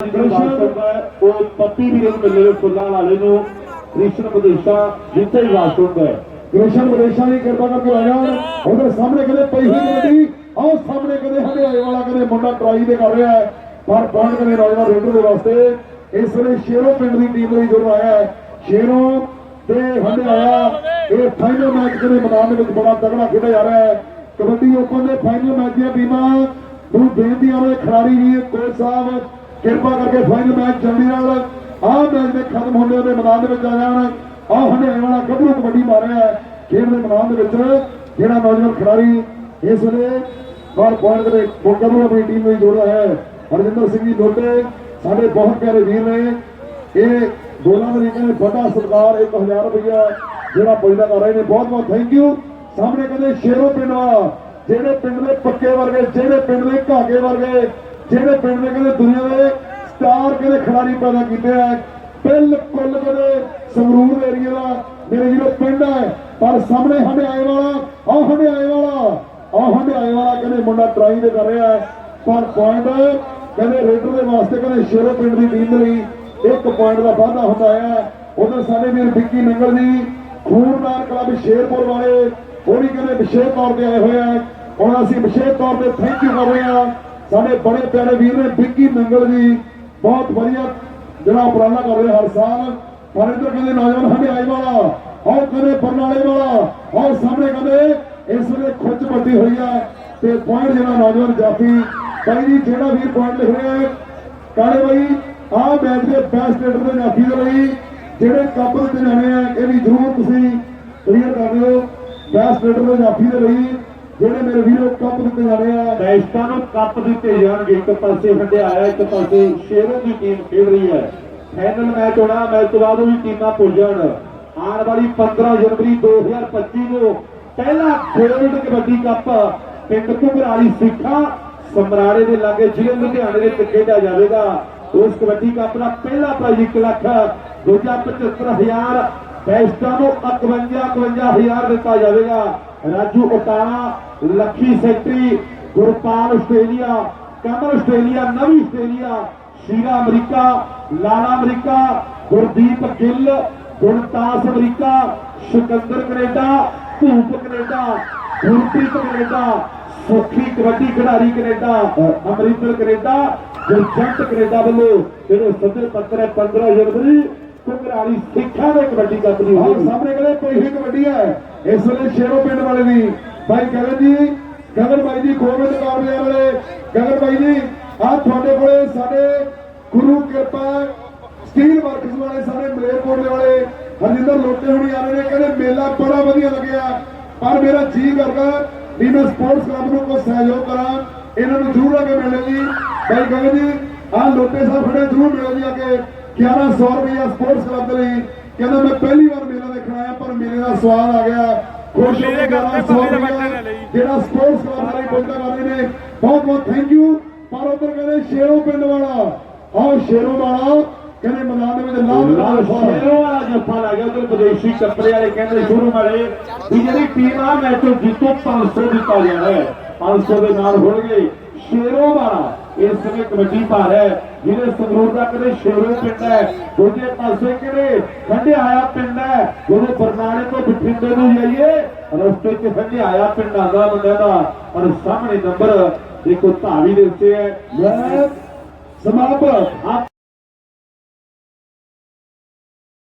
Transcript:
ਵਾਸਤਵ ਹੈ ਉਹ ਪੱਪੀ ਵੀਰੇ ਨੂੰ ਮਿਲੇ ਫੁੱਲਾਂ ਵਾਲੇ ਨੂੰ ਕ੍ਰਿਸ਼ਨ ਵਿਦੇਸ਼ਾ ਜਿੱਥੇ ਹੀ ਵਾਸਤਵ ਹੈ ਕ੍ਰਿਸ਼ਨ ਵਿਦੇਸ਼ਾਂ ਦੀ ਕਿਰਪਾ ਕਰਕੇ ਆ ਜਾਣ ਉਹਦੇ ਸਾਹਮਣੇ ਕਦੇ ਪਈ ਹੋਈ ਗੱਡੀ ਆਹ ਸਾਹਮਣੇ ਕਦੇ ਹੰਡਿਆਏ ਵਾਲਾ ਕਦੇ ਮੁੰਡਾ ਟਰਾਈ ਦੇ ਕਰ ਰਿਹਾ ਹੈ ਪਰ ਪੁਆਇੰਟ ਕਦੇ ਨੌਜਵਾਨ ਰੇਡਰ ਦੇ ਵਾਸਤੇ ਇਸ ਵੇਲੇ ਸ਼ੇਰੋ ਪਿੰਡ ਦੀ ਟੀਮ ਲਈ ਜੁੜ ਆਇਆ ਹੈ ਸ਼ੇਰੋ ਤੇ ਹੰਡਿਆਇਆ ਇਹ ਫਾਈਨਲ ਮੈਚ ਕਦੇ ਮੈਦਾਨ ਦੇ ਵਿੱਚ ਬੜਾ ਤਗੜਾ ਖੇਡਿਆ ਜਾ ਰਿਹਾ ਹੈ ਕਬੱਡੀ ਓਪਨ ਦੇ ਫਾਈਨਲ ਮੈਚ ਦੀਆਂ ਟੀਮਾਂ ਨੂੰ ਬੇਨਤੀ ਆਵੇ ਖਿਡਾਰੀ ਵੀ ਕੋਚ ਸਾਹਿਬ। ਕਿਰਪਾ ਕਰਕੇ ਫਾਈਨਲ ਮੈਚ ਜਲਦੀ ਨਾਲ ਆਹ ਮੈਚ ਦੇ ਖਤਮ ਹੁੰਦੇ ਉਹਦੇ ਮੈਦਾਨ ਦੇ ਵਿੱਚ ਆ ਜਾਣ। ਆਹ ਹੰਡਿਆਏ ਵਾਲਾ ਗੱਭਰੂ ਕਬੱਡੀ ਮਾਰ ਰਿਹਾ ਹੈ। ਖੇਡ ਦੇ ਮੈਦਾਨ ਦੇ ਵਿੱਚ ਜਿਹੜਾ ਨੌਜਵਾਨ ਖਿਡਾਰੀ ਇਸ ਵੇਲੇ ਬਾਲ ਪੁਆਇੰਟ ਦੇ ਗੱਭਰੂ ਆਪਣੀ ਟੀਮ ਨੂੰ ਜੋੜਦਾ ਹੈ। ਹਰਜਿੰਦਰ ਸਿੰਘ ਜੀ ਲੋਟੇ ਸਾਡੇ ਬਹੁਤ ਪਿਆਰੇ ਵੀਰ ਨੇ। ਇਹ ਦੋਨਾਂ ਤਰੀਕੇ ਨੇ ਵੱਡਾ ਸਤਿਕਾਰ 1000 ਰੁਪਇਆ ਜਿਹੜਾ ਪੁੱਜਦਾ ਕਰ ਰਹੇ ਨੇ। ਬਹੁਤ ਬਹੁਤ ਥੈਂਕ ਯੂ ਸਾਹਮਣੇ ਕਹਿੰਦੇ ਸ਼ੇਰੋ ਪਿੰਡ ਵਾਲਾ, ਜਿਹੜੇ ਪਿੰਡ ਦੇ ਪੱਕੇ ਵਰਗੇ, ਜਿਹੜੇ ਪਿੰਡ ਦੇ ਘਾਗੇ ਵਰਗੇ ਜਿਹੜੇ ਪਿੰਡ ਨੇ ਕਹਿੰਦੇ ਦੁਨੀਆ ਦੇ ਸਟਾਰ ਕਹਿੰਦੇ ਖਿਡਾਰੀ ਪੈਦਾ ਕੀਤੇ ਆ ਬਿਲਕੁਲ ਕਹਿੰਦੇ ਸੰਗਰੂਰ ਏਰੀਆ ਦਾ ਮੇਰੇ ਜਿਹੜਾ ਪਿੰਡ ਹੈ ਪਰ ਸਾਹਮਣੇ ਹੰਡਿਆਏ ਵਾਲਾ ਆਹ ਹੰਡਿਆਏ ਵਾਲਾ ਆਹ ਹੰਡਿਆਏ ਵਾਲਾ ਕਹਿੰਦੇ ਮੁੰਡਾ ਟਰਾਈ ਦੇ ਕਰ ਰਿਹਾ ਹੈ, ਪਰ ਪੁਆਇੰਟ ਕਹਿੰਦੇ ਰੇਡਰ ਦੇ ਵਾਸਤੇ ਕਹਿੰਦੇ ਸ਼ੇਰੋ ਪਿੰਡ ਦੀ ਟੀਮ ਦੇ ਲਈ ਇੱਕ ਪੁਆਇੰਟ ਦਾ ਵਾਧਾ ਹੁੰਦਾ ਹੈ। ਉਧਰ ਸਾਡੇ ਵੀਰ ਵਿੱਕੀ ਨੰਗਲ ਜੀ ਖੂਨਦਾਰ ਕਲੱਬ ਸ਼ੇਰਪੁਰ ਵਾਲੇ, ਉਹ ਵੀ ਕਹਿੰਦੇ ਵਿਸ਼ੇਸ਼ ਤੌਰ ਤੇ ਆਏ ਹੋਏ ਆ। ਹੁਣ ਅਸੀਂ ਵਿਸ਼ੇਸ਼ ਤੌਰ ਤੇ ਥੈਂਕ ਯੂ ਕਰ ਰਹੇ ਹਾਂ। ਸਾਡੇ ਬੜੇ ਪਿਆਰੇ ਵੀਰ ਨੇ ਵਿੱਕੀ ਨੰਗਲ ਜੀ, ਬਹੁਤ ਵਧੀਆ ਜਿਹੜਾ ਉਪਰਾਲਾ ਕਰ ਰਹੇ ਹਰ ਸਾਲ। ਪਰ ਇੱਧਰ ਕਹਿੰਦੇ, ਨੌਜਵਾਨ ਹੰਡਿਆਈ ਵਾਲਾ ਆਹ ਕਹਿੰਦੇ ਬਰਨਾਲੇ ਵਾਲਾ ਆਹ ਸਾਹਮਣੇ ਕਹਿੰਦੇ, ਇਸ ਵੇਲੇ ਖੁੱਚ ਵੱਡੀ ਹੋਈ ਹੈ ਤੇ ਪੁਆਇੰਟ ਜਿਹੜਾ ਨੌਜਵਾਨ ਜਾਫੀ ਬਾਈ ਜੀ, ਜਿਹੜਾ ਵੀਰ ਪੁਆਇੰਟ ਲਿਖ ਰਿਹਾ ਹੈ, ਕਾਲੇ ਬਾਈ, ਆਹ ਮੈਚ ਦੇ ਬੈਸਟ ਰੇਡਰ ਦੇ ਜਾਫੀ ਦੇ ਲਈ ਜਿਹੜੇ ਕੱਪ ਦਿੱਤੇ ਜਾਣੇ ਆ, ਇਹ ਵੀ ਜ਼ਰੂਰ ਤੁਸੀਂ ਕਲੀਅਰ ਕਰ ਦਿਓ। ਬੈਸਟ ਰੇਡਰ ਦੇ ਜਾਫੀ ਦੇ ਲਈ ਜਿਹੜੇ ਮੇਰੇ ਵੀਰੋ ਕੱਪ ਦਿੱਤੇ ਜਾਣੇ ਆ ਬੈਸਟਾਂ ਨੂੰ ਕੱਪ ਦਿੱਤੇ ਜਾਣਗੇ। ਇੱਕ ਪਾਸੇ ਹੰਡਿਆਇਆ ਇੱਕ ਪਾਸੇ ਸ਼ੇਰੋ ਦੀ ਟੀਮ ਖੇਡ ਰਹੀ ਹੈ। ਫਾਈਨਲ ਮੈਚ ਹੋਣਾ ਮੈਚ ਤੋਂ ਬਾਅਦ ਉਹ ਵੀ ਟੀਮਾਂ ਪੁੱਜਣ ਆਉਣ ਵਾਲੀ 15 ਜਨਵਰੀ 2025 ਨੂੰ ਪਹਿਲਾ ਗੋਲਡ ਕਬੱਡੀ ਕੱਪ ਪਿੰਡ ਘੁਗਰਾਲੀ ਸਿੱਖਾਂ ਸਮਰਾੜੇ ਦੇ ਲਾਗੇ ਜ਼ਿਲ੍ਹੇ ਲੁਧਿਆਣੇ ਦੇ ਵਿੱਚ ਖੇਡਿਆ ਜਾਵੇਗਾ। ਉਸ ਕਬੱਡੀ ਕੱਪ ਦਾ ਪਹਿਲਾ ਪ੍ਰਾਈਜ਼ 1 ਲੱਖ, ਦੂਜਾ 75000 ਬੈਸਟਾਂ ਨੂੰ 51 51000 ਦਿੱਤਾ ਜਾਵੇਗਾ। Raju Utana Lakhi secretary Gurpal Australia, Kamal Australia, Navi Australia Shira America, Lala America, Gurdeep Gill Gurtas America, Sikandar Canada, Dhoop Canada, Gurpreet Canada, Sukhi kabaddi ਖਿਡਾਰੀ Canada, Amarinder Canada, Gurjant Canada ਵੱਲੋਂ ਜਿਹੜੇ ਸੱਦੇ ਪੱਤਰ ਹੈ 15 ਜਨਵਰੀ ਕੁੰਗਰਾਲੀ ਸਿੱਖਾਂ ਦੇ kabaddi cup ਦੀ। ਆਹ ਸਾਹਮਣੇ ਕਹਿੰਦੇ ਪਈ ਹੋਈ ਕਬੱਡੀ ਹੈ। ਇਸ ਵੇਲੇ ਸ਼ੇਰੋ ਪਿੰਡ ਵਾਲੇ ਦੀ। ਭਾਈ ਗਗਨ ਜੀ, ਗਗਨ ਭਾਈ ਜੀ ਗੋਬਿੰਦ ਕਾਰਵਾਈ ਵਾਲੇ। ਗਗਨ ਭਾਈ ਜੀ ਆ ਤੁਹਾਡੇ ਕੋਲੇ ਸਾਡੇ ਗੁਰੂ ਕਿਰਪਾ ਸਟੀਲ ਵਰਕਸ ਵਾਲੇ, ਸਾਡੇ ਮਲੇਰਕੋਟਲੇ ਵਾਲੇ ਹਰਜਿੰਦਰ ਲੋਟੇ ਹੁਣੀ ਆ ਰਹੇ ਨੇ। ਕਹਿੰਦੇ ਮੇਲਾ ਬੜਾ ਵਧੀਆ ਲੱਗਿਆ। ਪਰ ਮੇਰਾ ਜੀ ਕਰਦਾ ਵੀ ਮੈਂ ਸਪੋਰਟਸ ਕਲੱਬ ਨੂੰ ਕੋਈ ਸਹਿਯੋਗ ਕਰਾਂ, ਇਹਨਾਂ ਨੂੰ ਜ਼ਰੂਰ ਆ ਕੇ ਮਿਲਣ ਜੀ ਭਾਈ ਗਗਨ ਜੀ ਆ ਲੋਟੇ ਸਾਹਿਬ ਖੜੇ, ਜ਼ਰੂਰ ਮਿਲੋ ਜੀ ਆ ਕੇ 1100 ਰੁਪਇਆ ਸਪੋਰਟਸ ਕਲੱਬ ਦੇ ਲਈ। ਕਹਿੰਦਾ ਮੈਂ ਪਹਿਲੀ ਵਾਰ ਮੇਲਾ ਦੇਖਣ ਆਇਆ ਪਰ ਮੇਲੇ ਦਾ ਸਵਾਦ ਆ ਗਿਆ। ਖੁਸ਼ ਹੋ ਕੇ 1100 ਰੁਪਇਆ ਜਿਹੜਾ ਸਪੋਰਟਸ ਕਲੱਬ ਵਾਲੇ ਬੋਲਦਾ ਕਰ ਰਹੇ ਨੇ। ਬਹੁਤ ਬਹੁਤ ਥੈਂਕ ਯੂ ਪਰ ਉਧਰ ਕਹਿੰਦੇ ਸ਼ੇਰੋ ਪਿੰਡ ਵਾਲਾ। ਆਹ ਸ਼ੇਰੋ ਵਾਲਾ ਕਹਿੰਦੇ ਮੈਦਾਨ ਦੇ ਵਿੱਚ ਲਾਲ ਸ਼ੇਰੋ ਵਾਲਾ ਜੱਫਾ ਲੱਗ ਗਿਆ ਉਧਰ ਵਿਦੇਸ਼ੀ ਕੱਪੜੇ ਵਾਲੇ ਕਹਿੰਦੇ ਸ਼ੁਰੂ ਵਾਲੇ ਵੀ ਜਿਹੜੀ ਟੀਮ ਆ ਮੈਚ ਤੋਂ ਜਿੱਤੋ 500 ਦਿੱਤਾ ਜਾਣਾ ਹੈ 500 ਦੇ ਨਾਲ ਹੋਣਗੇ ਸ਼ੇਰੋ ਵਾਲਾ। ਇਸ ਸਮੇਂ ਕਬੱਡੀ ਪਾ ਹੈ, ਜਿਹਦੇ ਸੰਗਰੂਰ ਦਾ ਕਦੇ ਸ਼ੇਰੋ ਪਿੰਡ ਹੈ, ਦੂਜੇ ਪਾਸੇ ਕਿਹੜੇ ਹੰਡਿਆਇਆ ਪਿੰਡ ਹੈ? ਜਦੋਂ ਬਰਨਾਲੇ ਤੋਂ ਬਠਿੰਡੇ ਨੂੰ ਜਾਈਏ। ਰਸਤੇ 'ਚ ਹੰਡਿਆਇਆ ਪਿੰਡ ਆਉਂਦਾ ਬੰਦੇ ਦਾ। ਔਰ ਸਾਹਮਣੇ ਨੰਬਰ ਦੇਖੋ ਧਾਰੀ ਦੇ ਉੱਤੇ ਹੈ। ਸਮਾਪਤ।